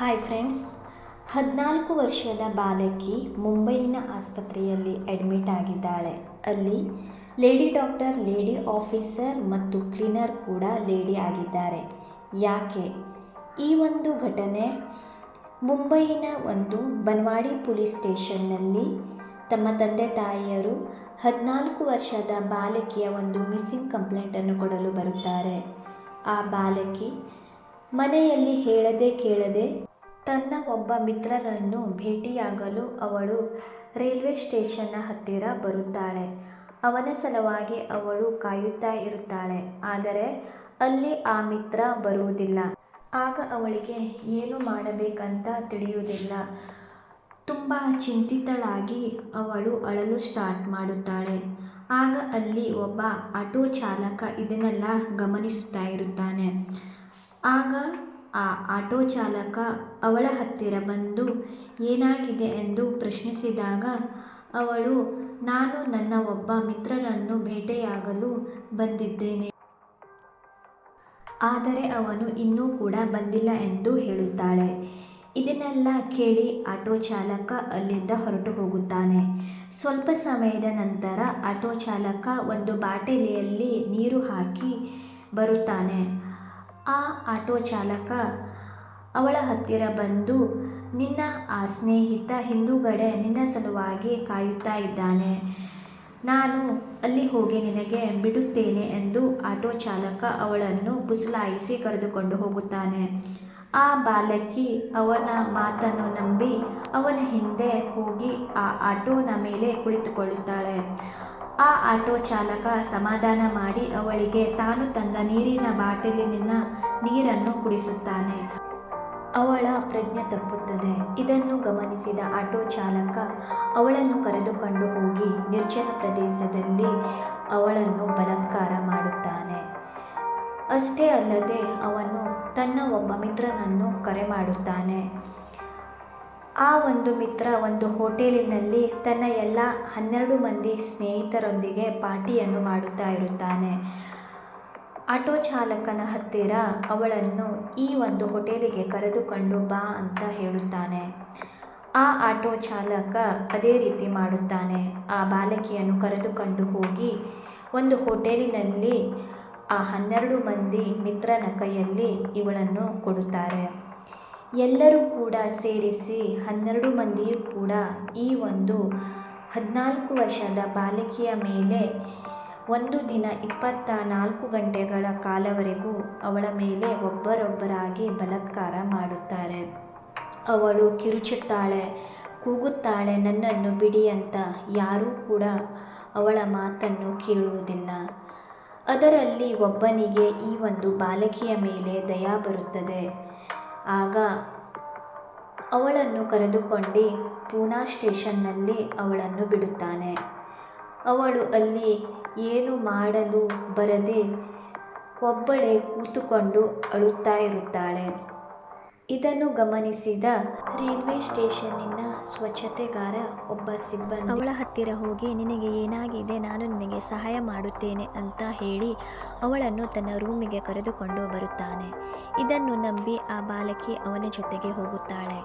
Hi friends ಹದಿನಾಲ್ಕು ವರ್ಷದ ಬಾಲಕಿ ಮುಂಬೈನ ಆಸ್ಪತ್ರೆಯಲ್ಲಿ ಅಡ್ಮಿಟ್ ಆಗಿದ್ದಾಳೆ. ಅಲ್ಲಿ ಲೇಡಿ ಡಾಕ್ಟರ್ ಲೇಡಿ ಆಫೀಸರ್ ಮತ್ತು ಕ್ಲೀನರ್ ಕೂಡ ಲೇಡಿ ಆಗಿದ್ದಾರೆ. ಯಾಕೆ? ಈ ಒಂದು ಘಟನೆ ಮುಂಬೈನ ಒಂದು ಬನ್ವಾಡಿ ಪೊಲೀಸ್ ಸ್ಟೇಷನ್ನಲ್ಲಿ ತಮ್ಮ ತಂದೆ ತಾಯಿಯರು ಹದಿನಾಲ್ಕು ವರ್ಷದ ಬಾಲಕಿಯ ಒಂದು ಮಿಸ್ಸಿಂಗ್ ಕಂಪ್ಲೇಂಟನ್ನು ಕೊಡಲು ಬರುತ್ತಾರೆ. ಆ ಬಾಲಕಿ ಮನೆಯಲ್ಲಿ ಹೇಳದೆ ಕೇಳದೆ ತನ್ನ ಒಬ್ಬ ಮಿತ್ರರನ್ನು ಭೇಟಿಯಾಗಲು ಅವಳು ರೈಲ್ವೆ ಸ್ಟೇಷನ್ನ ಹತ್ತಿರ ಬರುತ್ತಾಳೆ. ಅವನ ಸಲುವಾಗಿ ಅವಳು ಕಾಯುತ್ತಾ ಇರುತ್ತಾಳೆ. ಆದರೆ ಅಲ್ಲಿ ಆ ಮಿತ್ರ ಬರುವುದಿಲ್ಲ. ಆಗ ಅವಳಿಗೆ ಏನು ಮಾಡಬೇಕಂತ ತಿಳಿಯುವುದಿಲ್ಲ. ತುಂಬ ಚಿಂತಿತಳಾಗಿ ಅವಳು ಅಳಲು ಸ್ಟಾರ್ಟ್ ಮಾಡುತ್ತಾಳೆ. ಆಗ ಅಲ್ಲಿ ಒಬ್ಬ ಆಟೋ ಚಾಲಕ ಇದನ್ನೆಲ್ಲ ಗಮನಿಸುತ್ತಾ ಇರುತ್ತಾನೆ. ಆಗ ಆ ಆಟೋ ಚಾಲಕ ಅವಳ ಹತ್ತಿರ ಬಂದು, ಏನಾಗಿದೆ ಎಂದು ಪ್ರಶ್ನಿಸಿದಾಗ, ಅವಳು, ನಾನು ನನ್ನ ಒಬ್ಬ ಮಿತ್ರರನ್ನು ಭೇಟಿಯಾಗಲು ಬಂದಿದ್ದೇನೆ. ಆದರೆ ಅವನು ಇನ್ನೂ ಕೂಡ ಬಂದಿಲ್ಲ ಎಂದು ಹೇಳುತ್ತಾಳೆ. ಇದನ್ನೆಲ್ಲ ಕೇಳಿ ಆಟೋ ಚಾಲಕ ಅಲ್ಲಿಂದ ಹೊರಟು ಹೋಗುತ್ತಾನೆ. ಸ್ವಲ್ಪ ಸಮಯದ ನಂತರ ಆಟೋ ಚಾಲಕ ಒಂದು ಬಾಟಲಿಯಲ್ಲಿ ನೀರು ಹಾಕಿ ಬರುತ್ತಾನೆ. ಆ ಆಟೋ ಚಾಲಕ ಅವಳ ಹತ್ತಿರ ಬಂದು, ನಿನ್ನ ಆ ಸ್ನೇಹಿತ ಹಿಂದೂಗಡೆ ನಿನ್ನ ಸಲುವಾಗಿ ಕಾಯುತ್ತಾ ಇದ್ದಾನೆ. ನಾನು ಅಲ್ಲಿ ಹೋಗಿ ನಿನಗೆ ಬಿಡುತ್ತೇನೆ ಎಂದು ಆಟೋ ಚಾಲಕ ಅವಳನ್ನು ಪುಸಲಾಯಿಸಿ ಕರೆದುಕೊಂಡು ಹೋಗುತ್ತಾನೆ. ಆ ಬಾಲಕಿ ಅವನ ಮಾತನ್ನು ನಂಬಿ ಅವನ ಹಿಂದೆ ಹೋಗಿ ಆ ಆಟೋನ ಮೇಲೆ ಕುಳಿತುಕೊಳ್ಳುತ್ತಾಳೆ. ಆ ಆಟೋ ಚಾಲಕ ಸಮಾಧಾನ ಮಾಡಿ ಅವಳಿಗೆ ತಾನು ತಂದ ನೀರಿನ ಬಾಟಲಿನ ನೀರನ್ನು ಕುಡಿಸುತ್ತಾನೆ. ಅವಳ ಪ್ರಜ್ಞೆ ತಪ್ಪುತ್ತದೆ. ಇದನ್ನು ಗಮನಿಸಿದ ಆಟೋ ಚಾಲಕ ಅವಳನ್ನು ಕರೆದುಕೊಂಡು ಹೋಗಿ ನಿರ್ಜನ ಪ್ರದೇಶದಲ್ಲಿ ಅವಳನ್ನು ಬಲತ್ಕಾರ ಮಾಡುತ್ತಾನೆ. ಅಷ್ಟೇ ಅಲ್ಲದೆ ಅವನು ತನ್ನ ಒಬ್ಬ ಮಿತ್ರನನ್ನು ಕರೆ ಮಾಡುತ್ತಾನೆ. ಆ ಒಂದು ಮಿತ್ರ ಒಂದು ಹೋಟೆಲಿನಲ್ಲಿ ತನ್ನ ಎಲ್ಲ ಹನ್ನೆರಡು ಮಂದಿ ಸ್ನೇಹಿತರೊಂದಿಗೆ ಪಾರ್ಟಿಯನ್ನು ಮಾಡುತ್ತಾ ಇರುತ್ತಾನೆ. ಆಟೋ ಚಾಲಕನ ಹತ್ತಿರ ಅವಳನ್ನು ಈ ಒಂದು ಹೋಟೆಲಿಗೆ ಕರೆದುಕೊಂಡು ಬಾ ಅಂತ ಹೇಳುತ್ತಾನೆ. ಆ ಆಟೋ ಚಾಲಕ ಅದೇ ರೀತಿ ಮಾಡುತ್ತಾನೆ. ಆ ಬಾಲಕಿಯನ್ನು ಕರೆದುಕೊಂಡು ಹೋಗಿ ಒಂದು ಹೋಟೆಲಿನಲ್ಲಿ ಆ ಹನ್ನೆರಡು ಮಂದಿ ಮಿತ್ರನ ಕೈಯಲ್ಲಿ ಇವಳನ್ನು ಕೊಡುತ್ತಾರೆ. ಎಲ್ಲರೂ ಕೂಡ ಸೇರಿಸಿ ಹನ್ನೆರಡು ಮಂದಿಯೂ ಕೂಡ ಈ ಒಂದು ಹದಿನಾಲ್ಕು ವರ್ಷದ ಬಾಲಕಿಯ ಮೇಲೆ ಒಂದು ದಿನ ಇಪ್ಪತ್ತ ನಾಲ್ಕು ಗಂಟೆಗಳ ಕಾಲವರೆಗೂ ಅವಳ ಮೇಲೆ ಒಬ್ಬರೊಬ್ಬರಾಗಿ ಬಲತ್ಕಾರ ಮಾಡುತ್ತಾರೆ. ಅವಳು ಕಿರುಚುತ್ತಾಳೆ, ಕೂಗುತ್ತಾಳೆ, ನನ್ನನ್ನು ಬಿಡಿ ಅಂತ ಯಾರೂ ಕೂಡ ಅವಳ ಮಾತನ್ನು ಕೇಳುವುದಿಲ್ಲ. ಅದರಲ್ಲಿ ಒಬ್ಬನಿಗೆ ಈ ಒಂದು ಬಾಲಕಿಯ ಮೇಲೆ ದಯಾ ಬರುತ್ತದೆ. ಆಗ ಅವಳನ್ನು ಕರೆದುಕೊಂಡು ಪೂನಾ ಸ್ಟೇಷನ್ನಲ್ಲಿ ಅವಳನ್ನು ಬಿಡುತ್ತಾನೆ. ಅವಳು ಅಲ್ಲಿ ಏನು ಮಾಡಲು ಬರದೆ ಒಬ್ಬಳೇ ಕೂತುಕೊಂಡು ಅಳುತ್ತಾ ಇರುತ್ತಾಳೆ. ಇದನ್ನು ಗಮನಿಸಿದ ರೈಲ್ವೆ ಸ್ಟೇಷನ್ನಿನ ಸ್ವಚ್ಛತೆಗಾರ ಒಬ್ಬ ಸಿಬ್ಬಂದಿ, ಅವಳ ಹತ್ತಿರ ಹೋಗಿ, ನಿನಗೆ ಏನಾಗಿದೆ? ನಾನು ನಿನಗೆ ಸಹಾಯ ಮಾಡುತ್ತೇನೆ ಅಂತ ಹೇಳಿ ಅವಳನ್ನು ತನ್ನ ರೂಮಿಗೆ ಕರೆದುಕೊಂಡು ಬರುತ್ತಾನೆ. ಇದನ್ನು ನಂಬಿ ಆ ಬಾಲಕಿ ಅವನ ಜೊತೆಗೆ ಹೋಗುತ್ತಾಳೆ.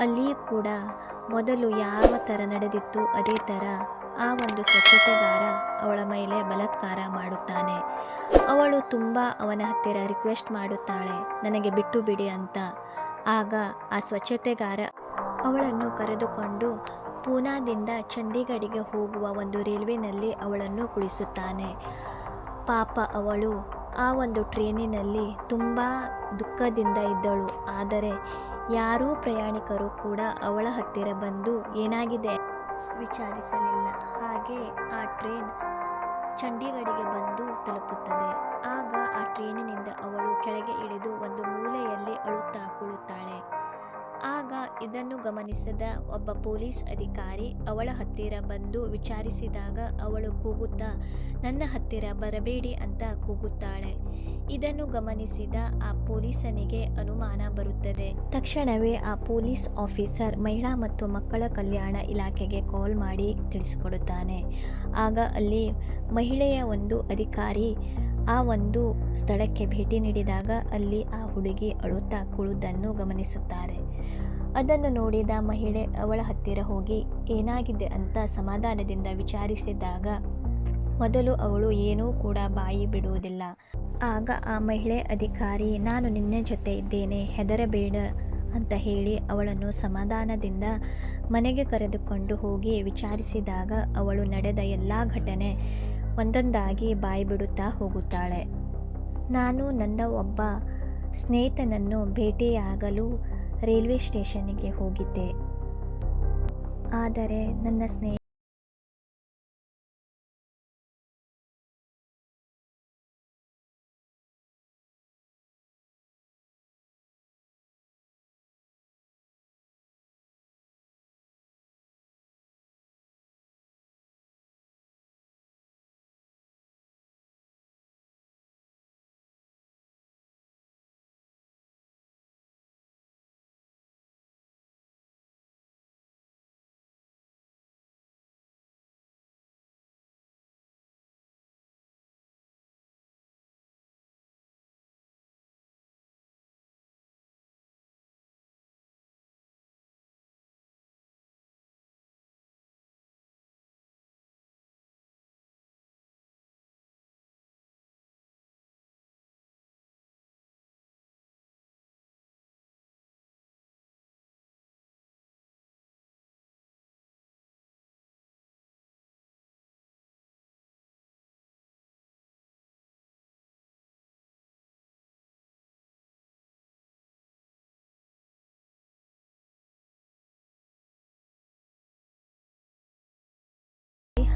ಅಲ್ಲಿಯೂ ಕೂಡ ಮೊದಲು ಯಾವ ಥರ ನಡೆದಿತ್ತು ಅದೇ ಥರ ಆ ಒಂದು ಸ್ವಚ್ಛತೆಗಾರ ಅವಳ ಮೇಲೆ ಬಲತ್ಕಾರ ಮಾಡುತ್ತಾನೆ. ಅವಳು ತುಂಬ ಅವನ ಹತ್ತಿರ ರಿಕ್ವೆಸ್ಟ್ ಮಾಡುತ್ತಾಳೆ, ನನಗೆ ಬಿಟ್ಟು ಬಿಡಿ ಅಂತ. ಆಗ ಆ ಸ್ವಚ್ಛತೆಗಾರ ಅವಳನ್ನು ಕರೆದುಕೊಂಡು ಪೂನಾದಿಂದ ಚಂಡೀಗಢಿಗೆ ಹೋಗುವ ಒಂದು ರೈಲ್ವೆನಲ್ಲಿ ಅವಳನ್ನು ಕುಳಿಸುತ್ತಾನೆ. ಪಾಪ ಅವಳು ಆ ಒಂದು ಟ್ರೇನಿನಲ್ಲಿ ತುಂಬ ದುಃಖದಿಂದ ಇದ್ದಳು. ಆದರೆ ಯಾರೂ ಪ್ರಯಾಣಿಕರು ಕೂಡ ಅವಳ ಹತ್ತಿರ ಬಂದು ಏನಾಗಿದೆ ವಿಚಾರಿಸಲಿಲ್ಲ. ಹಾಗೆ ಆ ಟ್ರೈನ್ ಚಂಡೀಗಢಿಗೆ ಬಂದು ತಲುಪುತ್ತದೆ. ಆಗ ಆ ಟ್ರೈನಿನಿಂದ ಅವಳು ಕೆಳಗೆ ಇಳಿದು ಒಂದು ಮೂಲೆಯಲ್ಲಿ ಅಳುತ್ತಾ ಕುಳುತ್ತಾಳೆ. ಆಗ ಇದನ್ನು ಗಮನಿಸಿದ ಒಬ್ಬ ಪೊಲೀಸ್ ಅಧಿಕಾರಿ ಅವಳ ಹತ್ತಿರ ಬಂದು ವಿಚಾರಿಸಿದಾಗ ಅವಳು ಕೂಗುತ್ತಾ, ನನ್ನ ಹತ್ತಿರ ಬರಬೇಡಿ ಅಂತ ಕೂಗುತ್ತಾಳೆ. ಇದನ್ನು ಗಮನಿಸಿದ ಆ ಪೊಲೀಸನಿಗೆ ಅನುಮಾನ ಬರುತ್ತದೆ. ತಕ್ಷಣವೇ ಆ ಪೊಲೀಸ್ ಆಫೀಸರ್ ಮಹಿಳಾ ಮತ್ತು ಮಕ್ಕಳ ಕಲ್ಯಾಣ ಇಲಾಖೆಗೆ ಕಾಲ್ ಮಾಡಿ ತಿಳಿಸಿಕೊಡುತ್ತಾನೆ. ಆಗ ಅಲ್ಲಿ ಮಹಿಳೆಯ ಒಂದು ಅಧಿಕಾರಿ ಆ ಒಂದು ಸ್ಥಳಕ್ಕೆ ಭೇಟಿ ನೀಡಿದಾಗ ಅಲ್ಲಿ ಆ ಹುಡುಗಿ ಅಳುತ್ತಾ ಕುಳಿದನ್ನು ಗಮನಿಸುತ್ತಾರೆ. ಅದನ್ನು ನೋಡಿದ ಮಹಿಳೆ ಅವಳ ಹತ್ತಿರ ಹೋಗಿ, ಏನಾಗಿದೆ ಅಂತ ಸಮಾಧಾನದಿಂದ ವಿಚಾರಿಸಿದಾಗ ಮೊದಲು ಅವಳು ಏನೂ ಕೂಡ ಬಾಯಿ ಬಿಡುವುದಿಲ್ಲ. ಆಗ ಆ ಮಹಿಳೆ, ಅಧಿಕಾರಿ, ನಾನು ನಿನ್ನ ಜೊತೆ ಇದ್ದೇನೆ, ಹೆದರಬೇಡ ಅಂತ ಹೇಳಿ ಅವಳನ್ನು ಸಮಾಧಾನದಿಂದ ಮನೆಗೆ ಕರೆದುಕೊಂಡು ಹೋಗಿ ವಿಚಾರಿಸಿದಾಗ ಅವಳು ನಡೆದ ಎಲ್ಲ ಘಟನೆ ಒಂದೊಂದಾಗಿ ಬಾಯಿ ಬಿಡುತ್ತಾ ಹೋಗುತ್ತಾಳೆ. ನಾನು ನನ್ನ ಒಬ್ಬ ಸ್ನೇಹಿತನನ್ನು ಭೇಟಿಯಾಗಲು ರೈಲ್ವೆ ಸ್ಟೇಷನ್ನಿಗೆ ಹೋಗಿದ್ದೆ. ಆದರೆ ನನ್ನ ಸ್ನೇಹ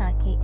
ಹಾಕಿ.